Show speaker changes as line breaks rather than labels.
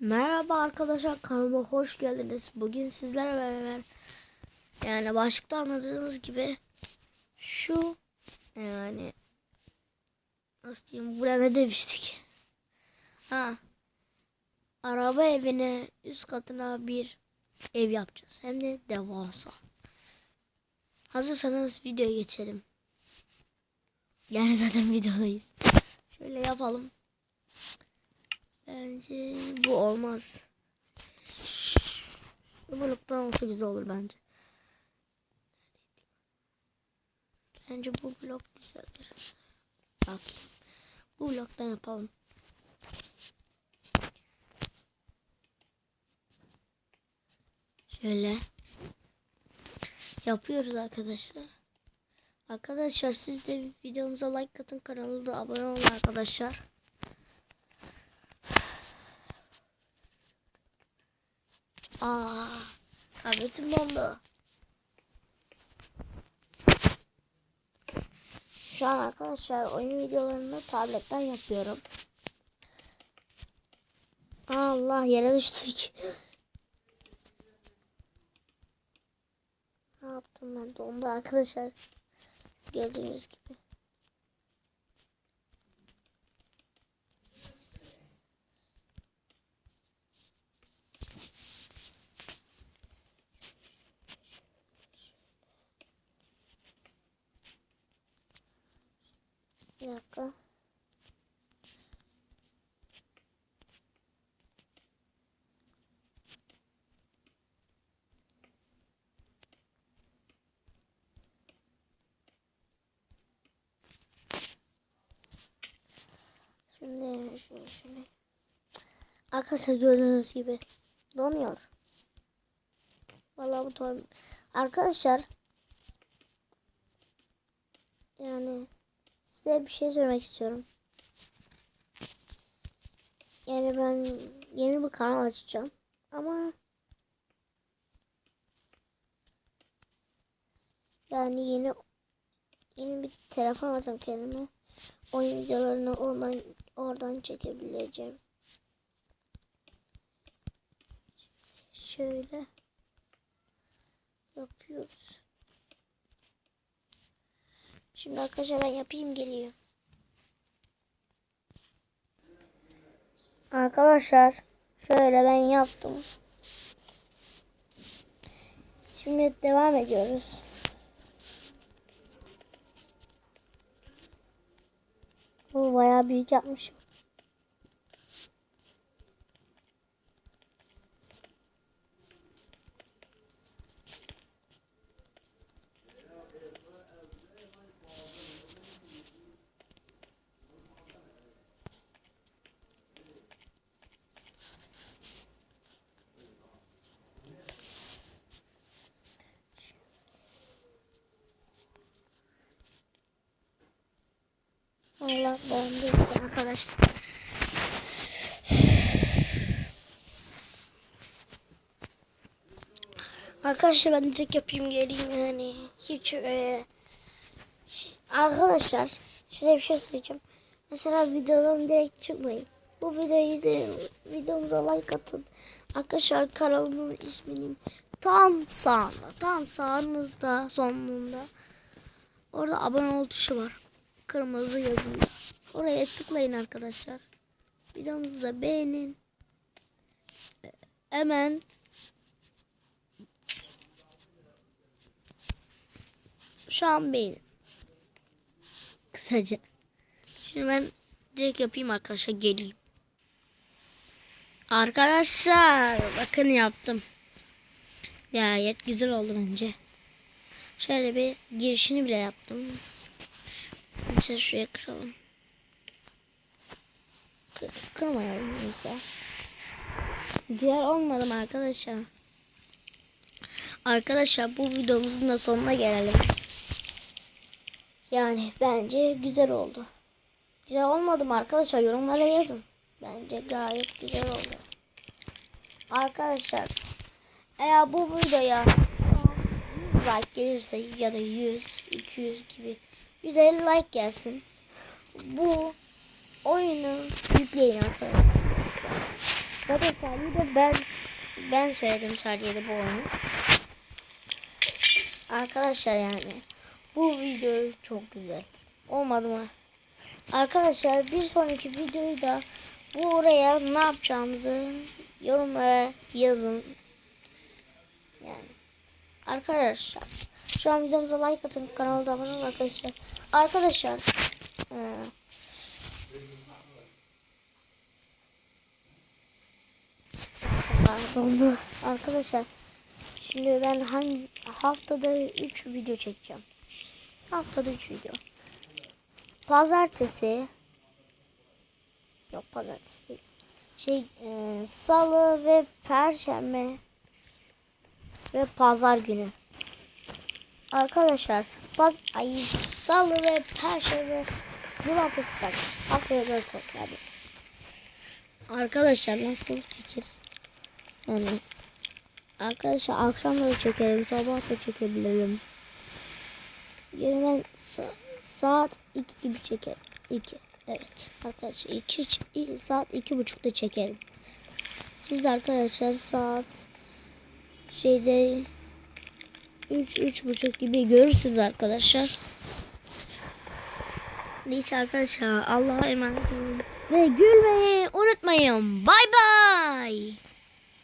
Merhaba arkadaşlar kanalıma hoş geldiniz. Bugün sizlerle beraber yani başlıkta anladığınız gibi şu yani nasıl diyeyim buraya ne demiştik? Ha araba evine üst katına bir ev yapacağız. Hem de devasa. Hazırsanız videoya geçelim. Yani zaten videodayız. Şöyle yapalım. Bence bu olmaz. Bu bloktan olsa güzel olur bence. Bence bu blok güzeldir. Bakayım. Bu bloktan yapalım. Şöyle. Yapıyoruz arkadaşlar. Arkadaşlar siz de videomuza like atın kanalımıza abone olun arkadaşlar. Aa, tabletim dondu. Şu an arkadaşlar oyun videolarını tabletten yapıyorum. Allah yere düştük. Ne yaptım ben dondu arkadaşlar. Gördüğünüz gibi. Bir dakika. Şimdi şöyle şöyle. Arkadaşlar gördüğünüz gibi donuyor. Vallahi bu ton. Arkadaşlar yani size bir şey söylemek istiyorum. Yani ben yeni bir kanal açacağım. Ama yani yeni yeni bir telefon alacağım kendime. Oyun videolarını oradan oradan çekebileceğim. Şöyle yapıyoruz. Şimdi arkadaşlar ben yapayım geliyor. Arkadaşlar şöyle ben yaptım. Şimdi devam ediyoruz. Bu bayağı büyük yapmışım. Beğendi arkadaşlar. Arkadaşlar ben direkt yapayım geleyim yani hiç öyle arkadaşlar size bir şey söyleyeceğim. Mesela videodan direkt çıkmayın. Bu videoyu izleyin. Videomuza like atın. Arkadaşlar kanalımın isminin tam sağında, tam sağınızda, sonunda. Orada abone ol tuşu var. Kırmızı yazıyor. Oraya tıklayın arkadaşlar. Videomuzu da beğenin. Hemen şu an beğenin. Kısaca. Şimdi ben direkt yapayım arkadaşlar geleyim. Arkadaşlar bakın yaptım. Gayet güzel oldu bence. Şöyle bir girişini bile yaptım. Mesela şuraya kıralım. Kır, kırmayalım neyse. Diğer olmadım arkadaşlar. Arkadaşlar bu videomuzun da sonuna gelelim. Yani bence güzel oldu. Güzel olmadı mı arkadaşlar yorumlara yazın. Bence gayet güzel oldu. Arkadaşlar eğer bu videoya 100 like gelirse ya da 100, 200 gibi 150 like gelsin. Bu oyunu yükleyin arkadaşlar. Sadece de ben ben söyledim sadece bu oyunu. Arkadaşlar yani bu video çok güzel. Olmadı mı? Arkadaşlar bir sonraki videoyu da bu oraya ne yapacağımızı yorumlara yazın. Yani arkadaşlar şu an videomuza like atın kanala da abone olun arkadaşlar. Arkadaşlar eee, Pardon. Arkadaşlar şimdi ben hangi haftada 3 video çekeceğim. Haftada 3 video. Pazartesi yok pazartesi değil. Şey e, salı ve perşembe ve pazar günü. Arkadaşlar paz ay salı ve perşembe cumartesi 4 olsun hadi. Arkadaşlar nasıl fikir? Yani arkadaşlar akşam da çekerim, sabah da çekebilirim. Yani ben sa- saat 2 gibi çekerim. 2. Evet arkadaşlar 2 saat iki buçukta çekerim. Siz de arkadaşlar saat şeyde 3 üç buçuk gibi görürsünüz arkadaşlar. Neyse arkadaşlar Allah'a emanet olun. Ve gülmeyi unutmayın. Bay bay.